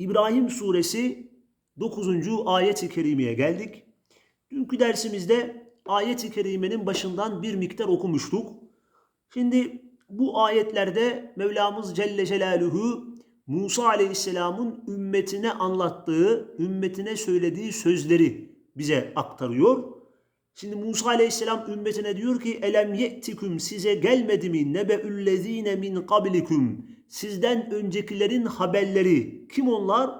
İbrahim suresi 9. ayet-i kerimeye geldik. Dünkü dersimizde ayet-i kerimenin başından bir miktar okumuştuk. Şimdi bu ayetlerde Mevlamız Celle Celaluhu Musa Aleyhisselam'ın ümmetine anlattığı, ümmetine söylediği sözleri bize aktarıyor. Şimdi Musa Aleyhisselam ümmetine diyor ki elem ye'tikum size gelmedi mi nebe'üllezine min kablikum sizden öncekilerin haberleri kim onlar?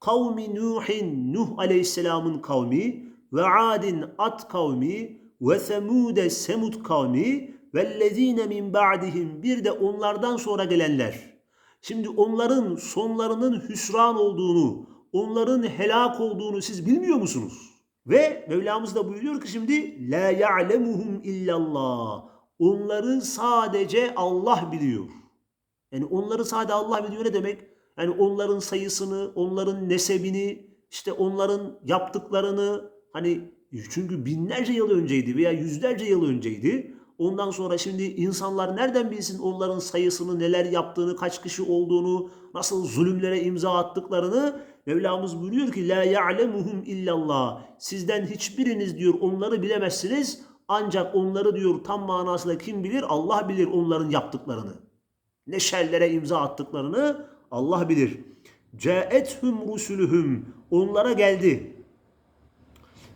Kavmi Nuhin Nuh Aleyhisselam'ın kavmi ve Adin At kavmi ve Semude Semud kavmi vellezine min ba'dihim bir de onlardan sonra gelenler. Şimdi onların sonlarının hüsran olduğunu, onların helak olduğunu siz bilmiyor musunuz? Ve Mevlamız da buyuruyor ki şimdi la ya'lemuhum illallah. Onları sadece Allah biliyor. Yani onları sadece Allah biliyor ne demek? Yani onların sayısını, onların nesebini, işte onların yaptıklarını hani çünkü binlerce yıl önceydi veya yüzlerce yıl önceydi. Ondan sonra şimdi insanlar nereden bilsin onların sayısını, neler yaptığını, kaç kişi olduğunu, nasıl zulümlere imza attıklarını Mevlamız buyuruyor ki la ya'lemuhum illallah. Sizden hiçbiriniz diyor onları bilemezsiniz. Ancak onları diyor tam manasıyla kim bilir? Allah bilir onların yaptıklarını. Ne şerlere imza attıklarını Allah bilir. Caethum rusuluhum. Onlara geldi.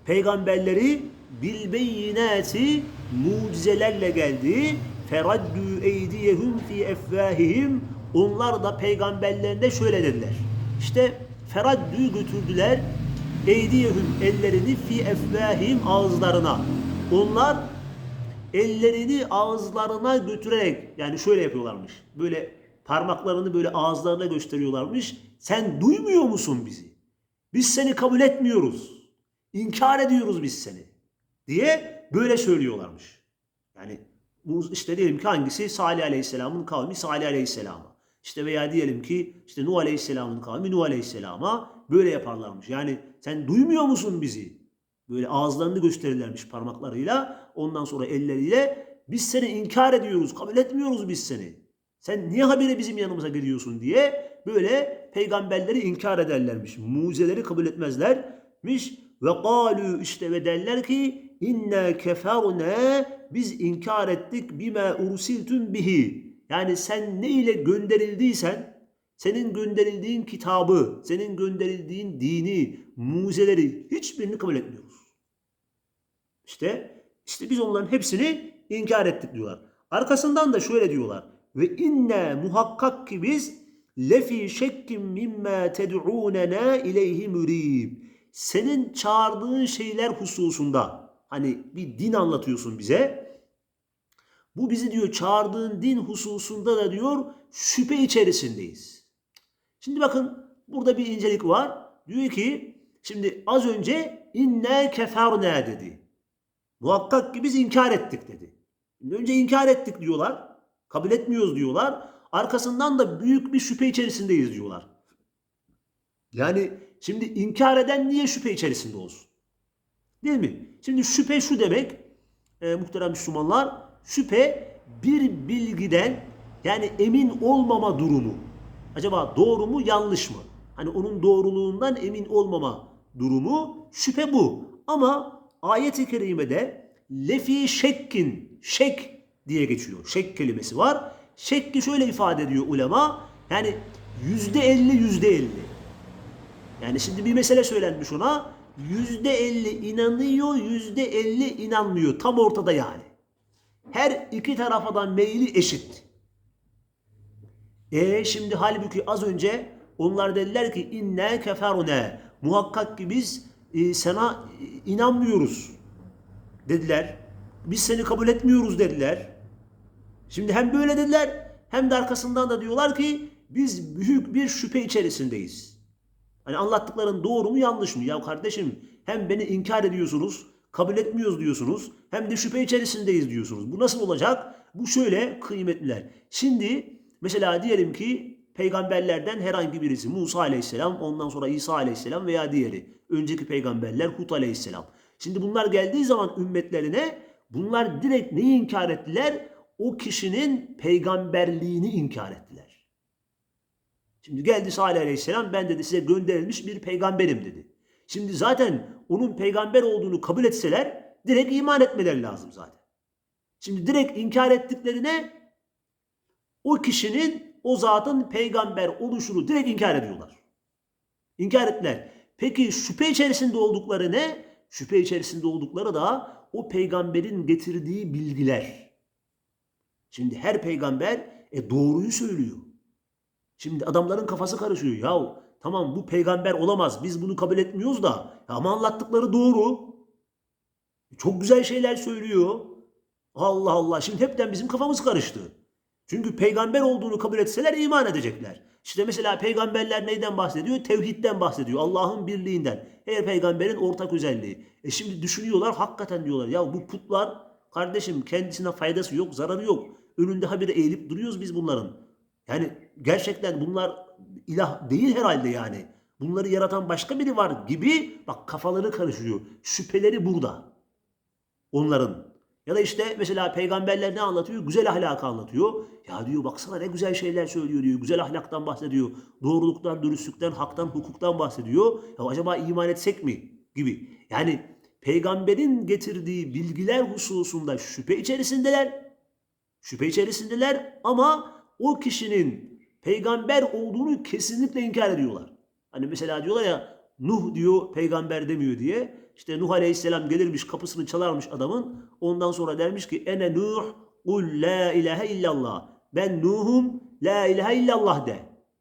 Peygamberleri bil beyinati mucizelerle geldi. Feraddu eydiyehum fi efvahihim. Onlar da peygamberlerine şöyle dediler. İşte feraddü götürdüler. Eydiyehum ellerini fi efvahim ağızlarına. Onlar ellerini ağızlarına götürerek yani şöyle yapıyorlarmış. Böyle parmaklarını böyle ağızlarına gösteriyorlarmış. Sen duymuyor musun bizi? Biz seni kabul etmiyoruz. İnkar ediyoruz biz seni. Diye böyle söylüyorlarmış. Yani bu işte diyelim ki hangisi? Salih Aleyhisselam'ın kavmi Salih Aleyhisselam'a. İşte veya diyelim ki işte Nuh Aleyhisselam'ın kavmi Nuh Aleyhisselam'a böyle yaparlarmış. Yani sen duymuyor musun bizi? Böyle ağızlarını gösterirlermiş parmaklarıyla. Ondan sonra elleriyle biz seni inkar ediyoruz, kabul etmiyoruz biz seni. Sen niye habire bizim yanımıza geliyorsun diye böyle peygamberleri inkar ederlermiş. Mucizeleri kabul etmezlermiş. Ve galu işte ve derler ki inna keferna biz inkar ettik bima ursiltun bihi. Yani sen ne ile gönderildiysen senin gönderildiğin kitabı, senin gönderildiğin dini, mucizeleri hiçbirini kabul etmiyoruz. İşte işte biz onların hepsini inkar ettik diyorlar. Arkasından da şöyle diyorlar. Ve inne muhakkak ki biz lefi şekkim mimma ted'unena ileyhi mürib. Senin çağırdığın şeyler hususunda hani bir din anlatıyorsun bize. Bu bizi diyor çağırdığın din hususunda da diyor şüphe içerisindeyiz. Şimdi bakın burada bir incelik var. Diyor ki şimdi az önce inne keferna dedi. Muhakkak ki biz inkar ettik dedi. Önce inkar ettik diyorlar. Kabul etmiyoruz diyorlar. Arkasından da büyük bir şüphe içerisindeyiz diyorlar. Yani şimdi inkar eden niye şüphe içerisinde olsun? Değil mi? Şimdi şüphe şu demek e, muhterem Müslümanlar şüphe bir bilgiden yani emin olmama durumu. Acaba doğru mu yanlış mı? Hani onun doğruluğundan emin olmama durumu şüphe bu. Ama ayet-i kerimede lefi şekkin şek diye geçiyor. Şek kelimesi var. Şekki şöyle ifade ediyor ulema. Yani yüzde elli yüzde elli. Yani şimdi bir mesele söylenmiş ona. Yüzde elli inanıyor, yüzde elli inanmıyor. Tam ortada yani. Her iki tarafa da meyli eşit. E şimdi halbuki az önce onlar dediler ki inne keferune. Muhakkak ki biz e, sana inanmıyoruz dediler. Biz seni kabul etmiyoruz dediler. Şimdi hem böyle dediler hem de arkasından da diyorlar ki biz büyük bir şüphe içerisindeyiz. Hani anlattıkların doğru mu yanlış mı? Ya kardeşim hem beni inkar ediyorsunuz, kabul etmiyoruz diyorsunuz, hem de şüphe içerisindeyiz diyorsunuz. Bu nasıl olacak? Bu şöyle kıymetliler. Şimdi mesela diyelim ki peygamberlerden herhangi birisi Musa aleyhisselam, ondan sonra İsa aleyhisselam veya diğeri. Önceki peygamberler Hud aleyhisselam. Şimdi bunlar geldiği zaman ümmetlerine bunlar direkt neyi inkar ettiler? O kişinin peygamberliğini inkar ettiler. Şimdi geldi Salih Aleyhisselam ben dedi size gönderilmiş bir peygamberim dedi. Şimdi zaten onun peygamber olduğunu kabul etseler direkt iman etmeleri lazım zaten. Şimdi direkt inkar ettiklerine o kişinin o zatın peygamber oluşunu direkt inkar ediyorlar. İnkar ettiler. Peki şüphe içerisinde oldukları ne? Şüphe içerisinde oldukları da o peygamberin getirdiği bilgiler. Şimdi her peygamber e, doğruyu söylüyor. Şimdi adamların kafası karışıyor. Ya tamam bu peygamber olamaz. Biz bunu kabul etmiyoruz da. Ama anlattıkları doğru. Çok güzel şeyler söylüyor. Allah Allah. Şimdi hepten bizim kafamız karıştı. Çünkü peygamber olduğunu kabul etseler iman edecekler. İşte mesela peygamberler neyden bahsediyor? Tevhidden bahsediyor. Allah'ın birliğinden. Her peygamberin ortak özelliği. E şimdi düşünüyorlar hakikaten diyorlar. Ya bu putlar kardeşim kendisine faydası yok, zararı yok. Önünde habire eğilip duruyoruz biz bunların. Yani gerçekten bunlar ilah değil herhalde yani. Bunları yaratan başka biri var gibi bak kafaları karışıyor. Şüpheleri burada. Onların. Ya da işte mesela peygamberler ne anlatıyor? Güzel ahlakı anlatıyor. Ya diyor baksana ne güzel şeyler söylüyor diyor. Güzel ahlaktan bahsediyor. Doğruluktan, dürüstlükten, haktan, hukuktan bahsediyor. Ya acaba iman etsek mi? Gibi. Yani peygamberin getirdiği bilgiler hususunda şüphe içerisindeler. Şüphe içerisindeler ama o kişinin peygamber olduğunu kesinlikle inkar ediyorlar. Hani mesela diyorlar ya Nuh diyor peygamber demiyor diye. İşte Nuh Aleyhisselam gelirmiş kapısını çalarmış adamın. Ondan sonra dermiş ki ene Nuh kul la ilahe illallah. Ben Nuh'um la ilahe illallah de.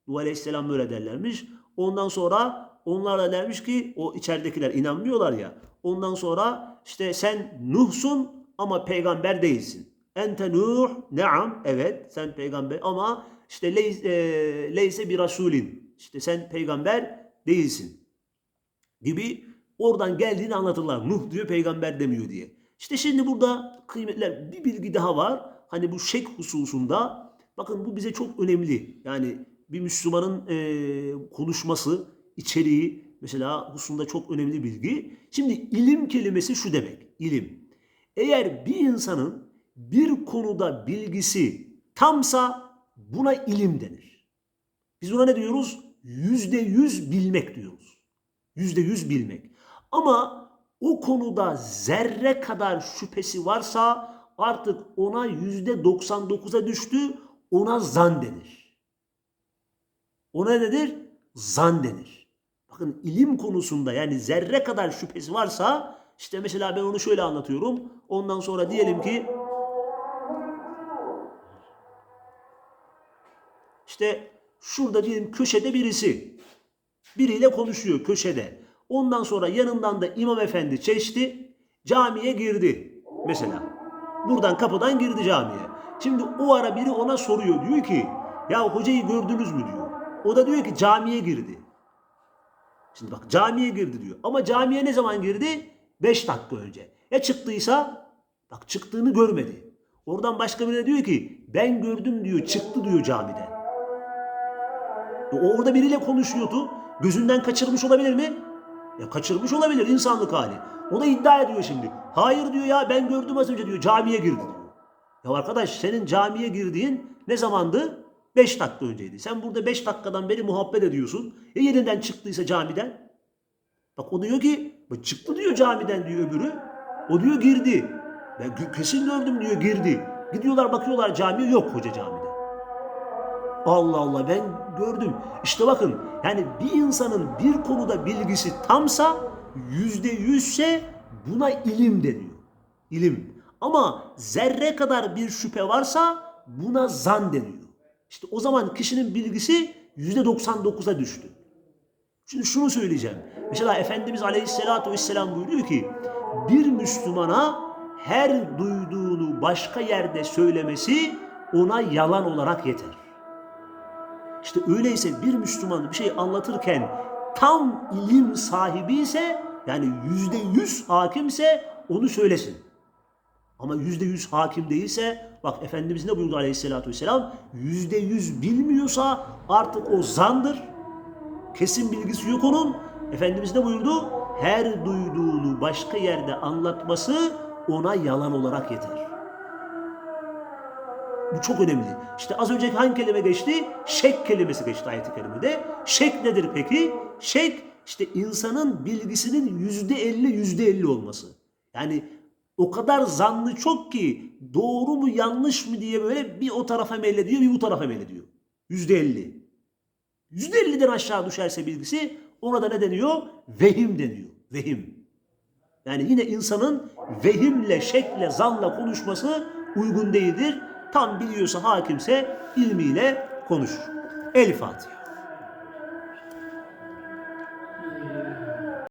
Nuh Aleyhisselam böyle derlermiş. Ondan sonra onlar da dermiş ki o içeridekiler inanmıyorlar ya. Ondan sonra işte sen Nuh'sun ama peygamber değilsin. Ente Nuh, neam, evet sen peygamber ama işte leyse, e, leyse bir rasulin. İşte sen peygamber değilsin gibi oradan geldiğini anlatırlar. Nuh diyor peygamber demiyor diye. İşte şimdi burada kıymetler bir bilgi daha var. Hani bu şek hususunda bakın bu bize çok önemli. Yani bir Müslümanın e, konuşması, içeriği mesela hususunda çok önemli bilgi. Şimdi ilim kelimesi şu demek. İlim. Eğer bir insanın bir konuda bilgisi tamsa buna ilim denir. Biz buna ne diyoruz? Yüzde yüz bilmek diyoruz. Yüzde yüz bilmek. Ama o konuda zerre kadar şüphesi varsa artık ona yüzde 99'a düştü. Ona zan denir. Ona nedir? Zan denir. Bakın ilim konusunda yani zerre kadar şüphesi varsa işte mesela ben onu şöyle anlatıyorum. Ondan sonra diyelim ki işte şurada diyelim köşede birisi biriyle konuşuyor köşede. Ondan sonra yanından da imam efendi çeşti camiye girdi mesela. Buradan kapıdan girdi camiye. Şimdi o ara biri ona soruyor diyor ki ya hocayı gördünüz mü diyor. O da diyor ki camiye girdi. Şimdi bak camiye girdi diyor. Ama camiye ne zaman girdi? 5 dakika önce. Ya çıktıysa bak çıktığını görmedi. Oradan başka birine diyor ki ben gördüm diyor çıktı diyor camide. E, o orada biriyle konuşuyordu. Gözünden kaçırmış olabilir mi? Ya kaçırmış olabilir insanlık hali. O da iddia ediyor şimdi. Hayır diyor ya ben gördüm az önce diyor camiye girdi. Ya arkadaş senin camiye girdiğin ne zamandı? 5 dakika önceydi. Sen burada 5 dakikadan beri muhabbet ediyorsun. E yerinden çıktıysa camiden. Bak o diyor ki çıktı diyor camiden diyor öbürü. O diyor girdi. Ben kesin gördüm diyor girdi. Gidiyorlar bakıyorlar camiye yok hoca camide. Allah Allah ben gördüm. İşte bakın yani bir insanın bir konuda bilgisi tamsa yüzde yüzse buna ilim deniyor. İlim. Ama zerre kadar bir şüphe varsa buna zan deniyor. İşte o zaman kişinin bilgisi yüzde 99'a düştü. Şimdi şunu söyleyeceğim. Mesela Efendimiz Aleyhisselatü Vesselam buyuruyor ki bir Müslümana her duyduğunu başka yerde söylemesi ona yalan olarak yeter. İşte öyleyse bir Müslüman bir şey anlatırken tam ilim sahibi ise yani yüzde yüz hakimse onu söylesin. Ama yüzde yüz hakim değilse bak Efendimiz ne buyurdu aleyhissalatü vesselam yüzde yüz bilmiyorsa artık o zandır. Kesin bilgisi yok onun. Efendimiz ne buyurdu? Her duyduğunu başka yerde anlatması ona yalan olarak yeter. Bu çok önemli. İşte az önceki hangi kelime geçti? Şek kelimesi geçti ayet-i kerimede. Şek nedir peki? Şek işte insanın bilgisinin yüzde elli yüzde elli olması. Yani o kadar zanlı çok ki doğru mu yanlış mı diye böyle bir o tarafa meylediyor bir bu tarafa meylediyor. Yüzde elli. Yüzde elliden aşağı düşerse bilgisi ona da ne deniyor? Vehim deniyor. Vehim. Yani yine insanın vehimle, şekle, zanla konuşması uygun değildir. Tam biliyorsa hakimse ilmiyle konuşur. El Fatiha.